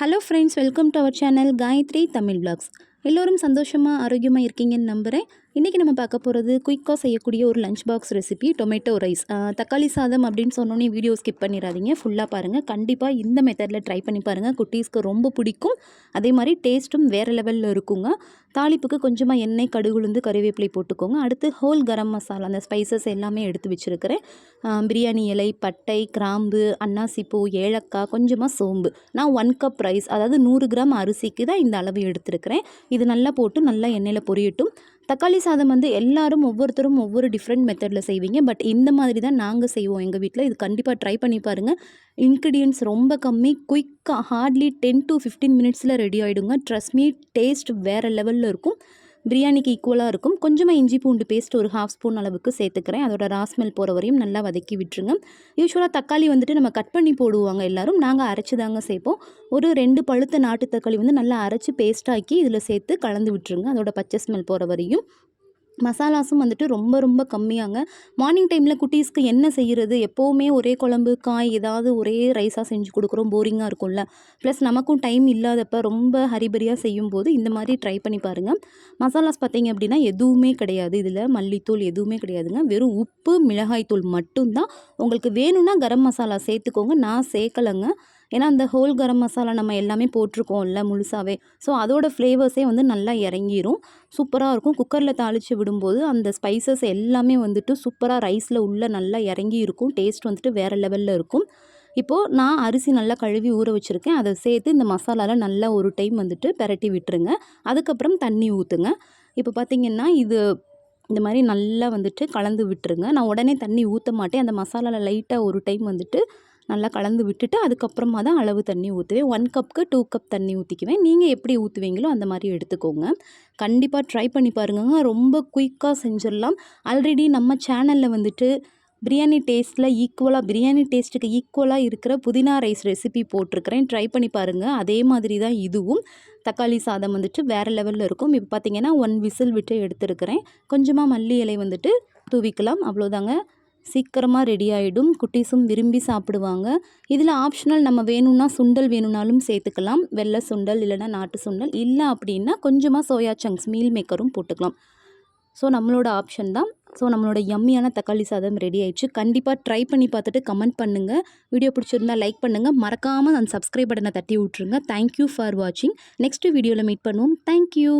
Hello friends welcome to our channel Gayathri Tamil blogs எல்லோரும் சந்தோஷமாக ஆரோக்கியமாக இருக்கீங்கன்னு நம்புகிறேன் இன்றைக்கி நம்ம பார்க்க போகிறது குயிக்காக செய்யக்கூடிய ஒரு lunch box recipe tomato rice தக்காளி சாதம் அப்படின்னு சொன்னோன்னே வீடியோ ஸ்கிப் பண்ணிடாதீங்க. ஃபுல்லாக பாருங்கள் கண்டிப்பாக இந்த மெத்தடில் ட்ரை பண்ணி பாருங்கள் குட்டீஸ்க்கு ரொம்ப பிடிக்கும். அதே மாதிரி டேஸ்ட்டும் வேறு லெவலில் இருக்குங்க. தாளிப்புக்கு கொஞ்சமாக எண்ணெய் கடுகுலுந்து கறிவேப்பிலை போட்டுக்கோங்க. அடுத்து ஹோல் கரம் மசாலா அந்த ஸ்பைசஸ் எல்லாமே எடுத்து வச்சுருக்கிறேன். பிரியாணி இலை பட்டை கிராம்பு அன்னாசிப்பூ ஏலக்காய் கொஞ்சமாக சோம்பு. நான் ஒன் கப் ரைஸ் அதாவது நூறு கிராம் அரிசிக்கு தான் இந்த அளவு எடுத்துருக்கிறேன். இது நல்லா போட்டு நல்லா எண்ணெயில் பொரியட்டும். தக்காளி சாதம் வந்து எல்லாரும் ஒவ்வொருத்தரும் ஒவ்வொரு டிஃப்ரெண்ட் மெத்தடில் செய்வீங்க. பட் இந்த மாதிரி தான் நாங்கள் செய்வோம் எங்கள் வீட்டில் இது கண்டிப்பாக ட்ரை பண்ணி பாருங்கள் இன்க்ரீடியன்ஸ் ரொம்ப கம்மி. குயிக்காக ஹார்ட்லி டென் டு ஃபிஃப்டீன் மினிட்ஸில் ரெடி ஆகிடுங்க ட்ரஸ்ட் மீ டேஸ்ட் வேறு லெவலில் இருக்கும். பிரியாணிக்கு ஈக்குவலாக இருக்கும். கொஞ்சமாக இஞ்சி பூண்டு பேஸ்ட் ஒரு ஹாஃப் ஸ்பூன் அளவுக்கு சேர்த்துக்கிறேன். அதோட ராஸ்மெல் போகிற வரையும் நல்லா வதக்கி விட்டுருங்க. யூஸ்வலாக தக்காளி வந்துட்டு நம்ம கட் பண்ணி போடுவாங்க எல்லோரும். நாங்கள் அரைச்சி தாங்க சேர்ப்போம். ஒரு ரெண்டு பழுத்த நாட்டு தக்காளி வந்து நல்லா அரைச்சி பேஸ்ட்டாக்கி இதில் சேர்த்து கலந்து விட்டுருங்க. அதோட பச்சை ஸ்மெல் போகிற வரையும். மசாலாஸும் வந்துட்டு ரொம்ப ரொம்ப கம்மியாங்க. மார்னிங் டைமில் குட்டீஸ்க்கு என்ன செய்கிறது எப்போவுமே ஒரே குழம்பு காய் ஏதாவது ஒரே ரைஸாக செஞ்சு கொடுக்குறோம். போரிங்காக இருக்கும்ல. ப்ளஸ் நமக்கும் டைம் இல்லாதப்ப ரொம்ப ஹரிபரியாக செய்யும்போது இந்த மாதிரி ட்ரை பண்ணி பாருங்கள் மசாலாஸ் பார்த்தீங்க அப்படின்னா எதுவுமே கிடையாது. இதில் மல்லித்தூள் எதுவுமே கிடையாதுங்க. வெறும் உப்பு மிளகாய்த்தூள் மட்டும்தான். உங்களுக்கு வேணும்னா கரம் மசாலா சேர்த்துக்கோங்க. நான் சேர்க்கலைங்க. ஏன்னா அந்த ஹோல் கரம் மசாலா நம்ம எல்லாமே போட்டிருக்கோம்ல முழுசாகவே ஸோ அதோடய ஃப்ளேவர்ஸே வந்து நல்லா இறங்கிரும். சூப்பராக இருக்கும். குக்கரில் தாளித்து விடும்போது அந்த ஸ்பைசஸ் எல்லாமே வந்துட்டு சூப்பராக ரைஸில் உள்ளே நல்லா இறங்கி இருக்கும். டேஸ்ட் வந்துட்டு வேறு லெவலில் இருக்கும். இப்போது நான் அரிசி நல்லா கழுவி ஊற வச்சுருக்கேன். அதை சேர்த்து இந்த மசாலாவில் நல்லா ஒரு டைம் வந்துட்டு பெரட்டி விட்டுருங்க. அதுக்கப்புறம் தண்ணி ஊற்றுங்க இப்போ பார்த்திங்கன்னா இது இந்த மாதிரி நல்லா வந்துட்டு கலந்து விட்டுருங்க. நான் உடனே தண்ணி ஊற்ற மாட்டேன். அந்த மசாலாவில் லைட்டாக ஒரு டைம் வந்துட்டு நல்லா கலந்து விட்டுட்டு அதுக்கப்புறமா தான் அளவு தண்ணி ஊற்றுவேன். ஒன் கப்புக்கு டூ கப் தண்ணி ஊற்றிக்குவேன் நீங்கள் எப்படி ஊற்றுவீங்களோ அந்த மாதிரி எடுத்துக்கோங்க. கண்டிப்பாக ட்ரை பண்ணி பாருங்க ரொம்ப குயிக்காக செஞ்சிடலாம். ஆல்ரெடி நம்ம சேனலில் வந்துட்டு பிரியாணி டேஸ்ட்டில் ஈக்குவலாக பிரியாணி டேஸ்ட்டுக்கு ஈக்குவலாக இருக்கிற புதினா ரைஸ் ரெசிபி போட்டிருக்கிறேன். ட்ரை பண்ணி பாருங்கள் அதே மாதிரி தான் இதுவும். தக்காளி சாதம் வந்துட்டு வேறு லெவலில் இருக்கும். இப்போ பார்த்தீங்கன்னா ஒன் விசில் விட்டு எடுத்துருக்கிறேன். கொஞ்சமாக மல்லி இலை வந்துட்டு தூவிக்கலாம். அவ்வளோதாங்க சீக்கிரமாக ரெடி ஆகிடும் குட்டீஸும் விரும்பி சாப்பிடுவாங்க. இதில் ஆப்ஷனல் நம்ம வேணும்னா சுண்டல் வேணும்னாலும் சேர்த்துக்கலாம். வெள்ளை சுண்டல் இல்லைனா நாட்டு சுண்டல். இல்லை அப்படின்னா கொஞ்சமாக சோயா சங்க்ஸ் மீல் மேக்கரும் போட்டுக்கலாம். ஸோ நம்மளோட ஆப்ஷன் தான். ஸோ நம்மளோட யம்மியான தக்காளி சாதம் ரெடி ஆயிடுச்சு. கண்டிப்பாக ட்ரை பண்ணி பார்த்துட்டு கமெண்ட் பண்ணுங்கள் வீடியோ பிடிச்சிருந்தா லைக் பண்ணுங்கள் மறக்காமல் அந்த சப்ஸ்கிரைப் பட்டனை தட்டி விட்ருங்க தேங்க்யூ ஃபார் வாட்சிங் நெக்ஸ்ட் வீடியோவில் மீட் பண்ணுவோம். Thank you